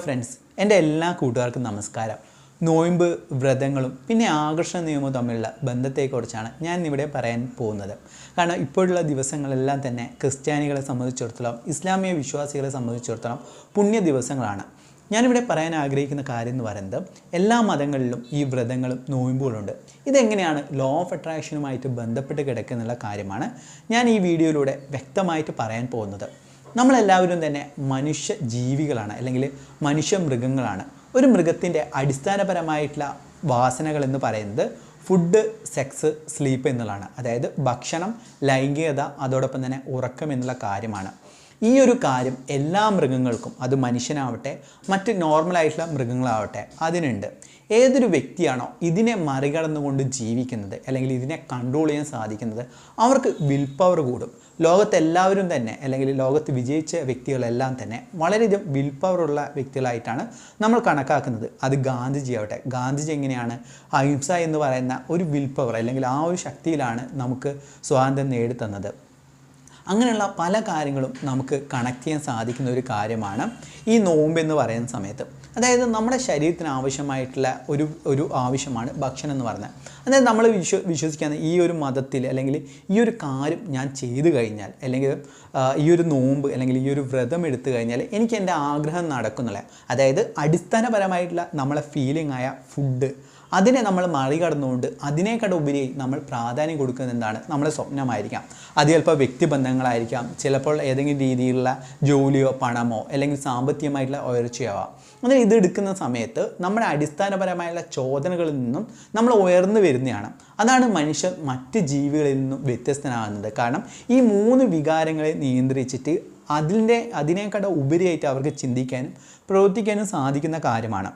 Friends എന്റെ എല്ലാ കൂട്ടുകാർക്കും നമസ്കാരം. നോയമ്പ് വ്രതങ്ങളും പിന്നെ ആകർഷണ നിയമവും തമ്മിലുള്ള ബന്ധത്തെക്കുറിച്ചാണ് ഞാൻ ഇവിടെ പറയാൻ പോകുന്നത്. കാരണം ഇപ്പോഴുള്ള ദിവസങ്ങളെല്ലാം തന്നെ ക്രിസ്ത്യാനികളെ സംബന്ധിച്ചിടത്തോളം ഇസ്ലാമിക വിശ്വാസികളെ സംബന്ധിച്ചിടത്തോളം പുണ്യ ദിവസങ്ങളാണ്. ഞാനിവിടെ പറയാൻ ആഗ്രഹിക്കുന്ന കാര്യം എന്ന് പറയുന്നത് എല്ലാ മതങ്ങളിലും ഈ വ്രതങ്ങളും നോയമ്പുകളുണ്ട്. ഇതെങ്ങനെയാണ് ലോ ഓഫ് അട്രാക്ഷനുമായിട്ട് ബന്ധപ്പെട്ട് കിടക്കുന്നുള്ള കാര്യമാണ് ഞാൻ ഈ വീഡിയോയിലൂടെ വ്യക്തമായിട്ട് പറയാൻ പോകുന്നത്. നമ്മളെല്ലാവരും തന്നെ മനുഷ്യ ജീവികളാണ് അല്ലെങ്കിൽ മനുഷ്യ മൃഗങ്ങളാണ് ഒരു മൃഗത്തിന്റെ അടിസ്ഥാനപരമായിട്ടുള്ള വാസനകൾ എന്ന് പറയുന്നത് ഫുഡ് സെക്സ് സ്ലീപ്പ് എന്നുള്ളതാണ്. അതായത് ഭക്ഷണം ലൈംഗികത അതോടൊപ്പം തന്നെ ഉറക്കം എന്നുള്ള കാര്യമാണ്. ഈ ഒരു കാര്യം എല്ലാ മൃഗങ്ങൾക്കും അത് മനുഷ്യനാവട്ടെ മറ്റ് നോർമലായിട്ടുള്ള മൃഗങ്ങളാവട്ടെ അതിനുണ്ട്. ഏതൊരു വ്യക്തിയാണോ ഇതിനെ മറികടന്നുകൊണ്ട് ജീവിക്കുന്നത് അല്ലെങ്കിൽ ഇതിനെ കൺട്രോൾ ചെയ്യാൻ സാധിക്കുന്നത് അവർക്ക് വിൽ പവർ കൂടും. ലോകത്തെല്ലാവരും തന്നെ അല്ലെങ്കിൽ ലോകത്ത് വിജയിച്ച വ്യക്തികളെല്ലാം തന്നെ വളരെയധികം വിൽ പവറുള്ള വ്യക്തികളായിട്ടാണ് നമ്മൾ കണക്കാക്കുന്നത്. അത് ഗാന്ധിജി ആവട്ടെ. ഗാന്ധിജി എങ്ങനെയാണ് അഹിംസ എന്ന് പറയുന്ന ഒരു വിൽ പവർ അല്ലെങ്കിൽ ആ ഒരു ശക്തിയിലാണ് നമുക്ക് സ്വാതന്ത്ര്യം നേടിത്തന്നത്. അങ്ങനെയുള്ള പല കാര്യങ്ങളും നമുക്ക് കണക്ട് ചെയ്യാൻ സാധിക്കുന്ന ഒരു കാര്യമാണ് ഈ നോമ്പ് എന്ന് പറയുന്ന സമയത്ത്. അതായത് നമ്മുടെ ശരീരത്തിന് ആവശ്യമായിട്ടുള്ള ഒരു ഒരു ആവശ്യമാണ് ഭക്ഷണം എന്ന് പറയുന്നത്. അതായത് നമ്മൾ വിശ്വ വിശ്വസിക്കുന്ന ഈ ഒരു മതത്തിൽ അല്ലെങ്കിൽ ഈ ഒരു കാര്യം ഞാൻ ചെയ്തു കഴിഞ്ഞാൽ അല്ലെങ്കിൽ ഈ ഒരു നോമ്പ് അല്ലെങ്കിൽ ഈ ഒരു വ്രതം എടുത്തു കഴിഞ്ഞാൽ എനിക്ക് എന്റെ ആഗ്രഹം നടക്കുന്നില്ല. അതായത് അടിസ്ഥാനപരമായിട്ടുള്ള നമ്മളെ ഫീലിംഗ് ആയ ഫുഡ് അതിനെ നമ്മൾ മറികടന്നുകൊണ്ട് അതിനേക്കാൾ ഉപരി നമ്മൾ പ്രാധാന്യം കൊടുക്കുന്നത് എന്താണ്? നമ്മുടെ സ്വപ്നമായിരിക്കാം. അത് ചിലപ്പോൾ വ്യക്തിബന്ധങ്ങളായിരിക്കാം. ചിലപ്പോൾ ഏതെങ്കിലും രീതിയിലുള്ള ജോലിയോ പണമോ അല്ലെങ്കിൽ സാമ്പത്തികമായിട്ടുള്ള ഉയർച്ചയാവാം അങ്ങനെ ഇത് എടുക്കുന്ന സമയത്ത് നമ്മുടെ അടിസ്ഥാനപരമായുള്ള ചോദനകളിൽ നിന്നും നമ്മൾ ഉയർന്നു വരുന്നതാണ്. അതാണ് മനുഷ്യൻ മറ്റ് ജീവികളിൽ നിന്നും വ്യത്യസ്തനാകുന്നത്. കാരണം ഈ മൂന്ന് വികാരങ്ങളെ നിയന്ത്രിച്ചിട്ട് അതിന്റെ അതിനേക്കാൾ ഉപരിയായിട്ട് അവർക്ക് ചിന്തിക്കാനും പ്രവർത്തിക്കാനും സാധിക്കുന്ന കാര്യമാണ്.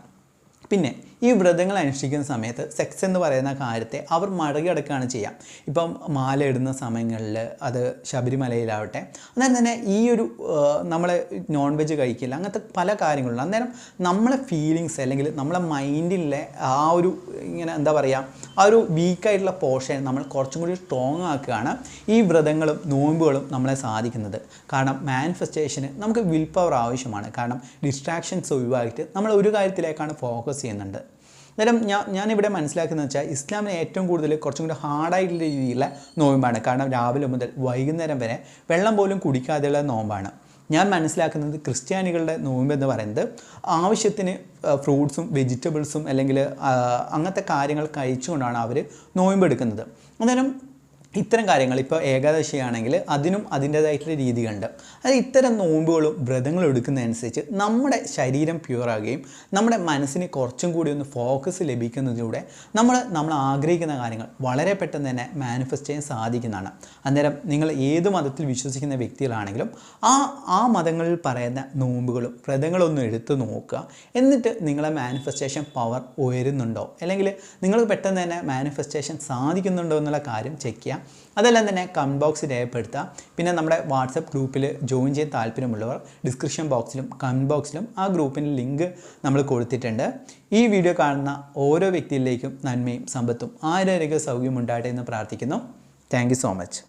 പിന്നെ ഈ വ്രതങ്ങൾ അനുഷ്ഠിക്കുന്ന സമയത്ത് സെക്സ് എന്ന് പറയുന്ന കാര്യത്തെ അവർ മറികടക്കുകയാണ് ചെയ്യാം ഇപ്പം മാല ഇടുന്ന സമയങ്ങളിൽ അത് ശബരിമലയിലാവട്ടെ അന്നേരം തന്നെ ഈ ഒരു നമ്മൾ നോൺ വെജ് കഴിക്കില്ല അങ്ങനത്തെ പല കാര്യങ്ങളുണ്ട്. അന്നേരം നമ്മളെ ഫീലിങ്സ് അല്ലെങ്കിൽ നമ്മളെ മൈൻഡിലെ ആ ഒരു ഇങ്ങനെ എന്താ പറയുക ആ ഒരു വീക്കായിട്ടുള്ള പോർഷൻ നമ്മൾ കുറച്ചും കൂടി സ്ട്രോങ് ആക്കുകയാണ് ഈ വ്രതങ്ങളും നോമ്പുകളും നമ്മളെ സാധിക്കുന്നത്. കാരണം മാനിഫെസ്റ്റേഷന് നമുക്ക് വിൽ പവർ ആവശ്യമാണ്. കാരണം ഡിസ്ട്രാക്ഷൻസ് ഒഴിവാക്കിയിട്ട് നമ്മൾ ഒരു കാര്യത്തിലേക്കാണ് ഫോക്കസ് ചെയ്യുന്നുണ്ട്. അന്നേരം ഞാൻ ഞാനിവിടെ മനസ്സിലാക്കുന്നത് വെച്ചാൽ ഇസ്ലാമിന് ഏറ്റവും കൂടുതൽ കുറച്ചും കൂടി ഹാർഡായിട്ടുള്ള രീതിയിലുള്ള നോമ്പാണ്. കാരണം രാവിലെ മുതൽ വൈകുന്നേരം വരെ വെള്ളം പോലും കുടിക്കാതെയുള്ള നോമ്പാണ്. ഞാൻ മനസ്സിലാക്കുന്നത് ക്രിസ്ത്യാനികളുടെ നോമ്പ് എന്ന് പറയുന്നത് ആവശ്യത്തിന് ഫ്രൂട്ട്സും വെജിറ്റബിൾസും അല്ലെങ്കിൽ അങ്ങനത്തെ കാര്യങ്ങൾ കഴിച്ചുകൊണ്ടാണ് അവർ നോയമ്പ് എടുക്കുന്നത് അന്നേരം ഇത്തരം കാര്യങ്ങൾ ഇപ്പോൾ ഏകാദശിയാണെങ്കിൽ അതിനും അതിന്റേതായിട്ടുള്ള രീതികളുണ്ട്. അത് ഇത്തരം നോമ്പുകളും വ്രതങ്ങളും എടുക്കുന്നതനുസരിച്ച് നമ്മുടെ ശരീരം പ്യുവറാകുകയും നമ്മുടെ മനസ്സിന് കുറച്ചും കൂടി ഒന്ന് ഫോക്കസ് ലഭിക്കുന്നതിലൂടെ നമ്മൾ നമ്മൾ ആഗ്രഹിക്കുന്ന കാര്യങ്ങൾ വളരെ പെട്ടെന്ന് തന്നെ മാനിഫെസ്റ്റ് ചെയ്യാൻ സാധിക്കുന്നതാണ്. അന്നേരം നിങ്ങൾ ഏത് മതത്തിൽ വിശ്വസിക്കുന്ന വ്യക്തികളാണെങ്കിലും ആ ആ മതങ്ങളിൽ പറയുന്ന നോമ്പുകളും ഒന്ന് എടുത്തു നോക്കുക. എന്നിട്ട് നിങ്ങളെ മാനിഫെസ്റ്റേഷൻ പവർ ഉയരുന്നുണ്ടോ? അല്ലെങ്കിൽ നിങ്ങൾക്ക് പെട്ടെന്ന് തന്നെ മാനിഫെസ്റ്റേഷൻ സാധിക്കുന്നുണ്ടോ എന്നുള്ള കാര്യം ചെക്ക് ചെയ്യുക. അതെല്ലാം തന്നെ കമന്റ് ബോക്സിൽ രേഖപ്പെടുത്തുക പിന്നെ നമ്മുടെ വാട്സപ്പ് ഗ്രൂപ്പിൽ ജോയിൻ ചെയ്യാൻ താല്പര്യമുള്ളവർ ഡിസ്ക്രിപ്ഷൻ ബോക്സിലും കമന്റ് ബോക്സിലും ആ ഗ്രൂപ്പിന്റെ ലിങ്ക് നമ്മൾ കൊടുത്തിട്ടുണ്ട്. ഈ വീഡിയോ കാണുന്ന ഓരോ വ്യക്തിയിലേക്കും നന്മയും സമ്പത്തും ആരോഗ്യ സൗകര്യം ഉണ്ടാകട്ടെ എന്ന് പ്രാർത്ഥിക്കുന്നു. Thank so much